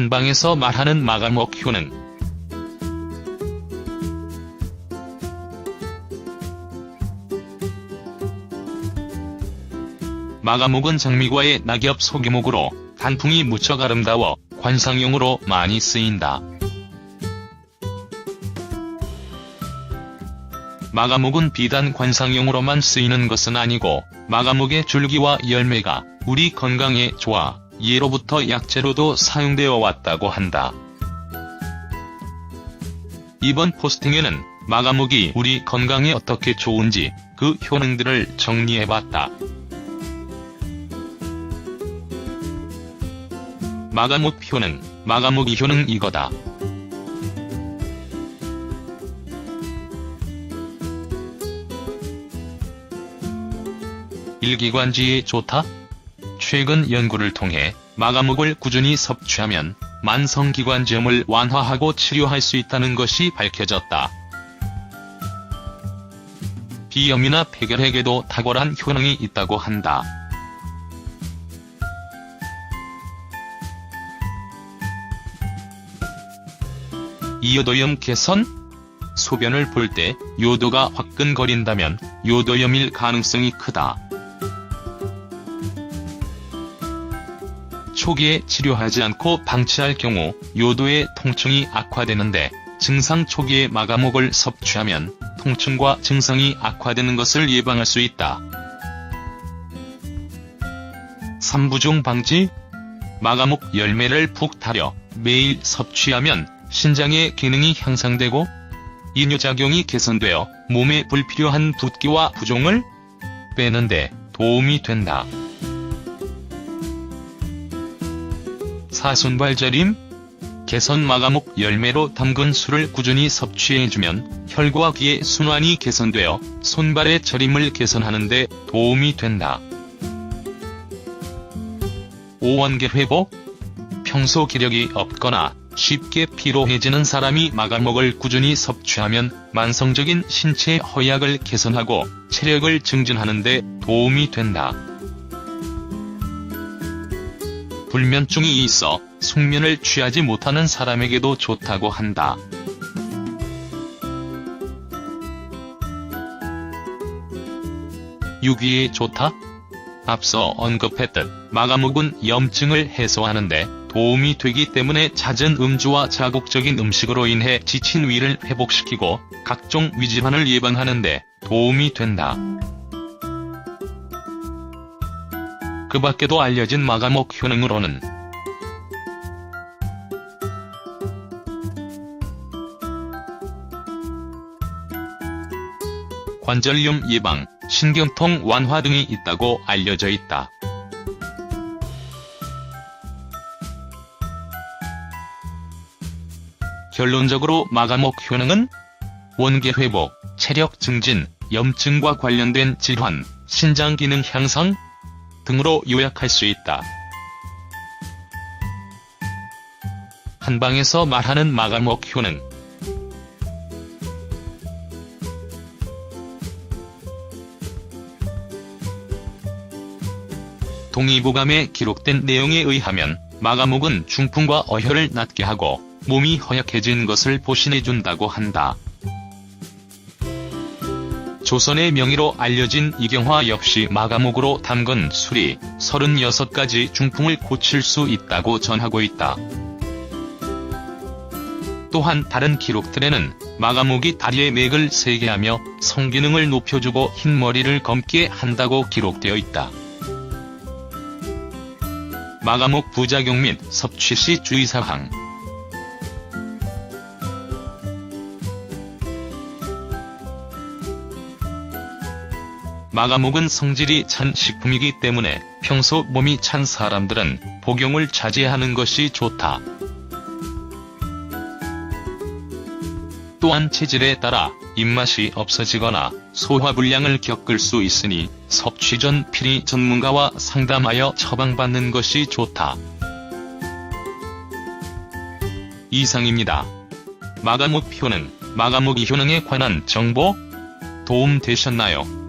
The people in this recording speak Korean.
한방에서 말하는 마감옥 효능. 마감옥은 장미과의 낙엽 소규목으로 단풍이 무척 아름다워 관상용으로 많이 쓰인다. 마감옥은 비단 관상용으로만 쓰이는 것은 아니고 마감옥의 줄기와 열매가 우리 건강에 좋아 예로부터 약재로도 사용되어 왔다고 한다. 이번 포스팅에는 마감옥이 우리 건강에 어떻게 좋은지 그 효능들을 정리해봤다. 마감옥 효능, 마감옥이 효능 이거다. 일기관지에 좋다? 최근 연구를 통해 마감옥을 꾸준히 섭취하면 만성기관지염을 완화하고 치료할 수 있다는 것이 밝혀졌다. 비염이나 폐결핵에도 탁월한 효능이 있다고 한다. 이요도염 개선? 소변을 볼 때 요도가 화끈거린다면 요도염일 가능성이 크다. 초기에 치료하지 않고 방치할 경우 요도의 통증이 악화되는데 증상 초기에 마감옥을 섭취하면 통증과 증상이 악화되는 것을 예방할 수 있다. 3부종 방지 마감옥 열매를 푹 타려 매일 섭취하면 신장의 기능이 향상되고 이뇨작용이 개선되어 몸에 불필요한 붓기와 부종을 빼는데 도움이 된다. 사순발절임 개선 마감옥 열매로 담근 술을 꾸준히 섭취해주면 혈과 기의 순환이 개선되어 손발의 저림을 개선하는 데 도움이 된다. 오원계 회복 평소 기력이 없거나 쉽게 피로해지는 사람이 마감옥을 꾸준히 섭취하면 만성적인 신체 허약을 개선하고 체력을 증진하는 데 도움이 된다. 불면증이 있어 숙면을 취하지 못하는 사람에게도 좋다고 한다. 유기에 좋다? 앞서 언급했듯 마감옥은 염증을 해소하는데 도움이 되기 때문에 잦은 음주와 자극적인 음식으로 인해 지친 위를 회복시키고 각종 위질환을 예방하는데 도움이 된다. 그 밖에도 알려진 마감옥 효능으로는 관절염 예방, 신경통 완화 등이 있다고 알려져 있다. 결론적으로 마감옥 효능은 원계 회복, 체력 증진, 염증과 관련된 질환, 신장 기능 향상 등으로 요약할 수 있다. 한방에서 말하는 마감옥 효능 동의보감에 기록된 내용에 의하면 마감옥은 중풍과 어혈을 낫게 하고 몸이 허약해진 것을 보신해준다고 한다. 조선의 명의로 알려진 이경화 역시 마감옥으로 담근 술이 36가지 중풍을 고칠 수 있다고 전하고 있다. 또한 다른 기록들에는 마감옥이 다리의 맥을 세게 하며 성기능을 높여주고 흰머리를 검게 한다고 기록되어 있다. 마감옥 부작용 및 섭취 시 주의사항 마감옥은 성질이 찬 식품이기 때문에 평소 몸이 찬 사람들은 복용을 자제하는 것이 좋다. 또한 체질에 따라 입맛이 없어지거나 소화불량을 겪을 수 있으니 섭취 전 피리 전문가와 상담하여 처방받는 것이 좋다. 이상입니다. 마감옥 효능, 마감옥 효능에 관한 정보 도움 되셨나요?